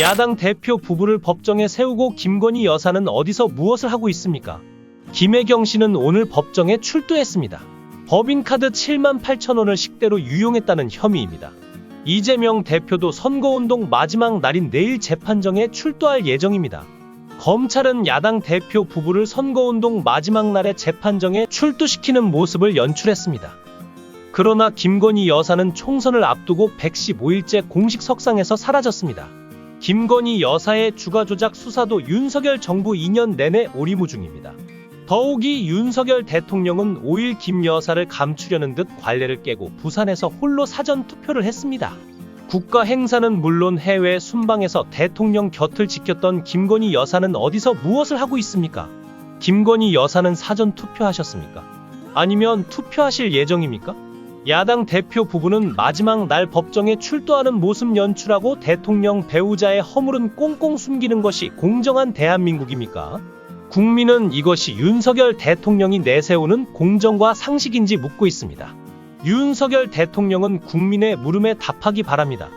야당 대표 부부를 법정에 세우고 김건희 여사는 어디서 무엇을 하고 있습니까? 김혜경 씨는 오늘 법정에 출두했습니다. 법인카드 7만 8천 원을 식대로 유용했다는 혐의입니다. 이재명 대표도 선거운동 마지막 날인 내일 재판정에 출두할 예정입니다. 검찰은 야당 대표 부부를 선거운동 마지막 날에 재판정에 출두시키는 모습을 연출했습니다. 그러나 김건희 여사는 총선을 앞두고 115일째 공식 석상에서 사라졌습니다. 김건희 여사의 주가 조작 수사도 윤석열 정부 2년 내내 오리무중입니다. 더욱이 윤석열 대통령은 5일 김 여사를 감추려는 듯 관례를 깨고 부산에서 홀로 사전 투표를 했습니다. 국가 행사는 물론 해외 순방에서 대통령 곁을 지켰던 김건희 여사는 어디서 무엇을 하고 있습니까? 김건희 여사는 사전 투표하셨습니까? 아니면 투표하실 예정입니까? 야당 대표 부부는 마지막 날 법정에 출두하는 모습 연출하고 대통령 배우자의 허물은 꽁꽁 숨기는 것이 공정한 대한민국입니까? 국민은 이것이 윤석열 대통령이 내세우는 공정과 상식인지 묻고 있습니다. 윤석열 대통령은 국민의 물음에 답하기 바랍니다.